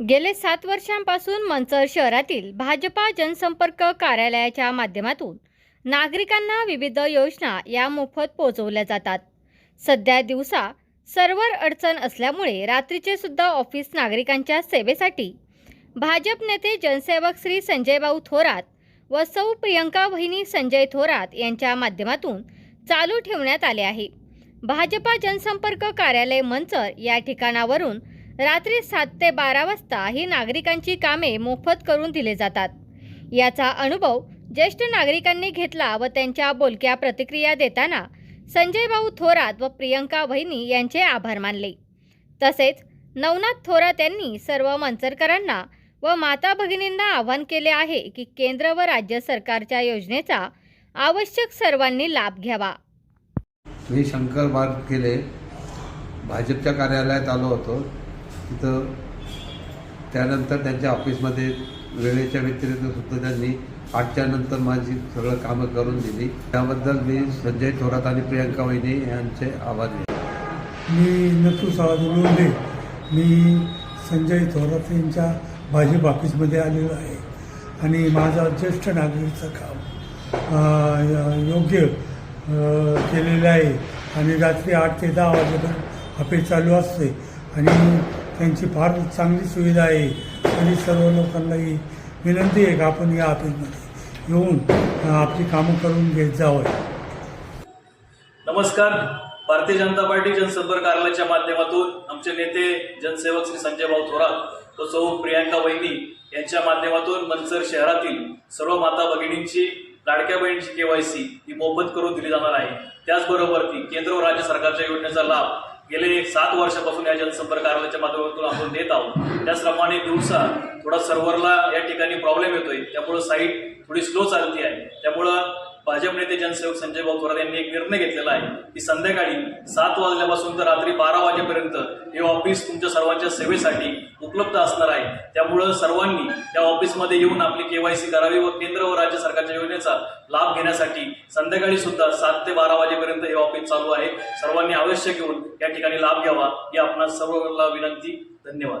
गेले सात वर्षांपासून मंचर शहरातील भाजपा जनसंपर्क कार्यालयाच्या माध्यमातून नागरिकांना विविध योजना या मोफत पोहोचवल्या जातात. सध्या दिवसा सर्व्हर अडचण असल्यामुळे रात्रीचे सुद्धा ऑफिस नागरिकांच्या सेवेसाठी भाजप नेते जनसेवक श्री संजयभाऊ थोरात व सौ प्रियंका वहिनी संजय थोरात यांच्या माध्यमातून चालू ठेवण्यात आले आहे. भाजपा जनसंपर्क कार्यालय मंचर या ठिकाणावरून रात्री सात ते बारा वाजता ही नागरिकांची कामे मोफत करून दिले जातात. याचा अनुभव ज्येष्ठ नागरिकांनी घेतला व त्यांच्या बोलक्या प्रतिक्रिया देताना संजय भाऊ थोरात व प्रियंका वहिनी यांचे आभार मानले. तसेच नवनाथ थोरात यांनी सर्व मंचरकरांना व माता भगिनींना आवाहन केले आहे की केंद्र व राज्य सरकारच्या योजनेचा आवश्यक सर्वांनी लाभ घ्यावा. मी शंकर मार्ग केले भाजपच्या कार्यालयात आलो होतो. तिथं त्यानंतर त्यांच्या ऑफिसमध्ये वेळेच्या व्यतिरिक्त सुद्धा त्यांनी आठच्या नंतर माझी सगळं कामं करून दिली. त्याबद्दल मी संजय थोरात आणि प्रियंका वहिनी यांचे आभारी दिले मी नथू साधुलोंडे मी संजय थोरात यांच्या भाजप ऑफिसमध्ये आलेलो आहे. आणि माझा ज्येष्ठ नागरिकचं काम योग्य केलेलं आहे. आणि रात्री आठ ते दहा वाजेपर्यंत ऑफिस चालू असते. आणि त्यांची फार चांगली सुविधा आहे. आणि सर्व लोकांनाही विनंती आहे का आपण या ऑफिसमध्ये येऊन आपली कामं करून घेत जावं. नमस्कार. भारतीय जनता पार्टी जनसंपर्क कार्यालयाच्या माध्यमातून आमचे नेते जनसेवक श्री संजय भाऊ थोरात तो सौ प्रियांका वहिनी यांच्या माध्यमातून मनसर शहरातील सर्व माता भगिनींची लाडक्या बहिणीची केवायसी ही मोफत करून दिली जाणार आहे. त्याचबरोबर ती केंद्र व राज्य सरकारच्या योजनेचा लाभ गेले सात वर्षापासून या जनसंपर्क कार्यालयाच्या माध्यमातून आपण देत आहोत. त्याचप्रमाणे दिवसा थोडा सर्व्हरला या ठिकाणी प्रॉब्लेम येतोय. त्यामुळं साईट थोडी स्लो चालती आहे. त्यामुळं भाजप नेते जनसेवक संजय भाऊ थोरात यांनी एक निर्णय घेतलेला आहे की संध्याकाळी सात वाजल्यापासून तर रात्री बारा वाजेपर्यंत हे ऑफिस तुमच्या सर्वांच्या सेवेसाठी उपलब्ध असणार आहे. त्यामुळं सर्वांनी या ऑफिसमध्ये येऊन आपली केवायसी करावी व केंद्र व राज्य सरकारच्या योजनेचा लाभ घेण्यासाठी संध्याकाळी सुद्धा सात ते बारा वाजेपर्यंत हे ऑफिस चालू आहे. सर्वांनी अवश्य घेऊन या ठिकाणी लाभ घ्यावा ही आपणास सर्वांना विनंती. धन्यवाद.